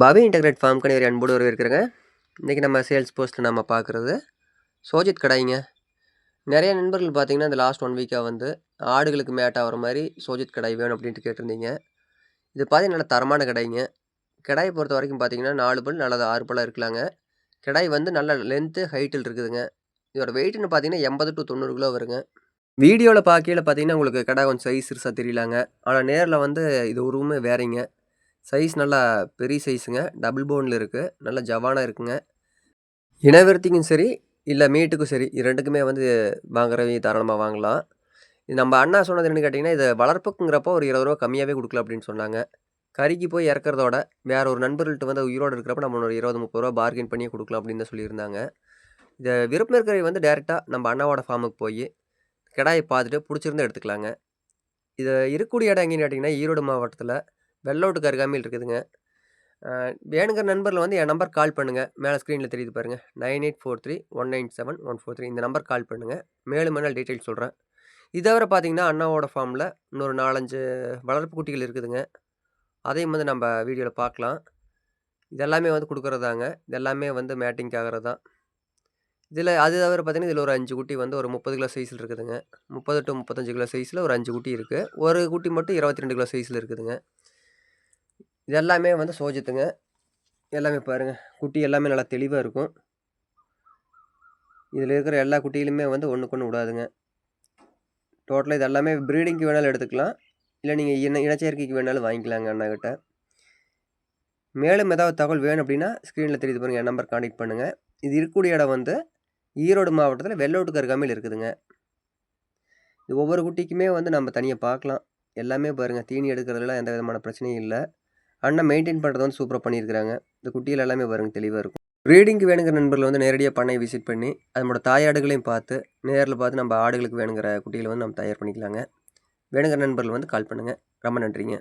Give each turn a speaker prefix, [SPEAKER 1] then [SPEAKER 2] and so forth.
[SPEAKER 1] பவி internet form கணிவர் அன்போடு வரவேற்கிறேங்க. இன்றைக்கி நம்ம சேல்ஸ் போஸ்ட்டில் நம்ம பார்க்குறது சோஜித் கடாய்ங்க நிறைய நண்பர்கள் பார்த்தீங்கன்னா இந்த லாஸ்ட் ஒன் வீக்காக வந்து ஆடுகளுக்கு மேட் ஆகிற மாதிரி சோஜித் கடாய் வேணும் அப்படின்ட்டு கேட்டிருந்தீங்க. இது பார்த்தீங்கன்னா நல்ல தரமான கடாய்ங்க கடாயை பொறுத்த வரைக்கும் பார்த்தீங்கன்னா நாலு பல் நல்லது ஆறு பல்லாக இருக்கலாங்க. கடாய் வந்து நல்ல லென்த்து ஹைட்டில் இருக்குதுங்க. இதோட வெயிட்னு பார்த்தீங்கன்னா எண்பது டு தொண்ணூறு கிலோ வருங்க. வீடியோவில் பார்க்கையில் பார்த்தீங்கன்னா உங்களுக்கு கடை கொஞ்சம் சைஸ் சிறுசாக தெரியலாங்க. ஆனால் நேரில் வந்து இது உருவமே வேறங்க. சைஸ் நல்லா பெரிய சைஸுங்க. டபுள் போனில் இருக்குது நல்ல ஜவானாக இருக்குங்க. இனவிருத்திக்கும் சரி இல்லை மீட்டுக்கும் சரி இரண்டுக்குமே ரெண்டுக்குமே வந்து வாங்குறவங்க தாராளமாக வாங்கலாம். இது நம்ம அண்ணா சொன்னது என்னன்னு கேட்டிங்கன்னா இது வளர்ப்புக்குங்கிறப்போ ஒரு இருபது ரூபா கம்மியாகவே கொடுக்கல அப்படின்னு சொன்னாங்க. கறிக்கு போய் இறக்குறதோட வேற ஒரு நண்பர்கள்ட்ட வந்து உயிரோடு இருக்கிறப்ப நம்ம ஒரு இருபது முப்பது ரூபா பார்கெயின் பண்ணியே கொடுக்கலாம் அப்படின்னு தான் சொல்லியிருந்தாங்க. இதை விருப்பம் இருக்கிறவங்க வந்து டேரெக்டாக நம்ம அண்ணாவோட ஃபார்முக்கு போய் கிடாயை பார்த்துட்டு பிடிச்சிருந்து எடுத்துக்கலாங்க. இது இருக்கக்கூடிய இடம் எங்கேன்னு கேட்டிங்கன்னா ஈரோடு மாவட்டத்தில் வெள்ளோட்டுக்கு அருகாமையில் இருக்குதுங்க. வேணுங்கிற நண்பரில் வந்து என் நம்பர் கால் பண்ணுங்கள் மேலே ஸ்க்ரீனில் தெரியுது பாருங்கள் nine eight four three one nine seven one four three இந்த நம்பர் கால் பண்ணுங்கள் மேலும் மேலே டீட்டெயில் சொல்கிறேன் இதை தவிர பார்த்தீங்கன்னா அண்ணாவோட ஃபார்மில் இன்னொரு நாலஞ்சு வளர்ப்பு குட்டிகள் இருக்குதுங்க. அதையும் வந்து நம்ம வீடியோவில் பார்க்கலாம் இதெல்லாமே வந்து கொடுக்குறதாங்க. இதெல்லாமே வந்து மேட்டிங் ஆகிறது தான் இதில் அது தவிர பார்த்தீங்கன்னா இதில் ஒரு அஞ்சு குட்டி வந்து ஒரு முப்பது கிலோ சைஸில் இருக்குதுங்க. முப்பது டு முப்பத்தஞ்சு கிலோ சைஸில் ஒரு அஞ்சு குட்டி இருக்குது ஒரு குட்டி மட்டும் இருபத்தி ரெண்டு கிலோ சைஸில் இருக்குதுங்க. இது எல்லாமே வந்து சோஜத்துங்க. எல்லாமே பாருங்கள் குட்டி எல்லாமே நல்லா தெளிவாக இருக்கும். இதில் இருக்கிற எல்லா குட்டியிலுமே வந்து ஒன்றுக்கு ஒன்று விடாதுங்க. டோட்டலாக இது எல்லாமே ப்ரீடிங்க்கு வேணாலும் எடுத்துக்கலாம். இல்லை நீங்கள் இன இனச்சேர்க்கைக்கு வேணாலும் வாங்கிக்கலாங்க அண்ணாக்கிட்ட மேலும் ஏதாவது தகவல் வேணும் அப்படின்னா ஸ்க்ரீனில் தெரியுது பாருங்கள் என் நம்பர் காண்டக்ட் பண்ணுங்கள் இது இருக்கக்கூடிய இடம் வந்து ஈரோடு மாவட்டத்தில் வெள்ளோட்டுக்கு அருகாமையில் இருக்குதுங்க. இது ஒவ்வொரு குட்டிக்குமே வந்து நம்ம தனியாக பார்க்கலாம். எல்லாமே பாருங்கள் தீனி எடுக்கிறதுல எந்த விதமான பிரச்சனையும் இல்லை. அண்ணன் மெயின்டைன் பண்ணுறது வந்து சூப்பராக பண்ணியிருக்கிறாங்க. இந்த குட்டியில் எல்லாமே பாருங்கள் தெளிவாக இருக்கும். ப்ரீடிங்க்கு வேணுங்கிற நண்பர்கள் வந்து நேரடியாக பண்ணை விசிட் பண்ணி அதனோட தாயாடுகளையும் பார்த்து நேரில் பார்த்து நம்ம ஆடுகளுக்கு வேணுங்கிற குட்டிகளை வந்து நம்ம தயார் பண்ணிக்கலாங்க. வேணுங்கிற நண்பர்கள் வந்து கால் பண்ணுங்கள் ரொம்ப நன்றிங்க.